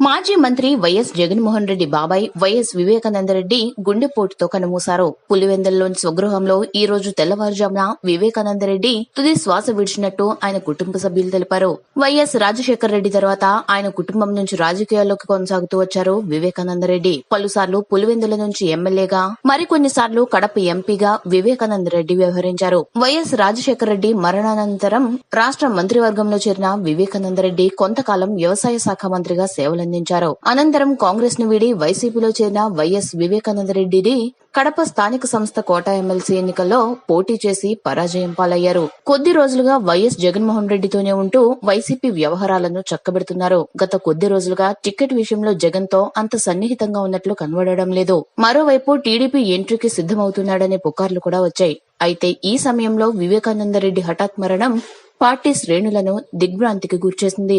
మాజీ మంత్రి వైఎస్ జగన్మోహన్ రెడ్డి బాబాయ్ వైఎస్ వివేకానందరెడ్డి గుండెపోటుతో కనుమూశారు. పులివెందల్లోని స్వగృహంలో ఈ రోజు తెల్లవారుజామున వివేకానందరెడ్డి తుది శ్వాస విడిచినట్టు ఆయన కుటుంబ సభ్యులు తెలిపారు. వైఎస్ రాజశేఖర రెడ్డి తర్వాత ఆయన కుటుంబం నుంచి రాజకీయాల్లోకి కొనసాగుతూ వచ్చారు వివేకానందరెడ్డి పలుసార్లు పులివెందుల నుంచి ఎమ్మెల్యేగా మరికొన్నిసార్లు కడప ఎంపీగా వివేకానందరెడ్డి వ్యవహరించారు. వైఎస్ రాజశేఖర రెడ్డి మరణానంతరం రాష్ట్ర మంత్రివర్గంలో చేరిన వివేకానందరెడ్డి కొంతకాలం వ్యవసాయ శాఖ మంత్రిగా అభినందించారు. అనంతరం కాంగ్రెస్ను వీడి వైసీపీలో చేరిన వైఎస్ వివేకానందరెడ్డిని కడప స్థానిక సంస్థ కోట ఎమ్మెల్సీ ఎన్నికల్లో పోటీ చేసి పరాజయం పాలయ్యారు. కొద్ది రోజులుగా వైఎస్ జగన్మోహన్ రెడ్డితోనే ఉంటూ వైసీపీ వ్యవహారాలను చక్కబెడుతున్నారు. గత కొద్ది రోజులుగా టికెట్ విషయంలో జగన్తో అంత సన్నిహితంగా ఉన్నట్లు కనబడడం లేదు. మరోవైపు టీడీపీ ఎంట్రీకి సిద్దమవుతున్నాడనే పుకార్లు కూడా వచ్చాయి. అయితే ఈ సమయంలో వివేకానందరెడ్డి హఠాత్ మరణం పార్టీ శ్రేణులను దిగ్భ్రాంతికి గురిచేసింది.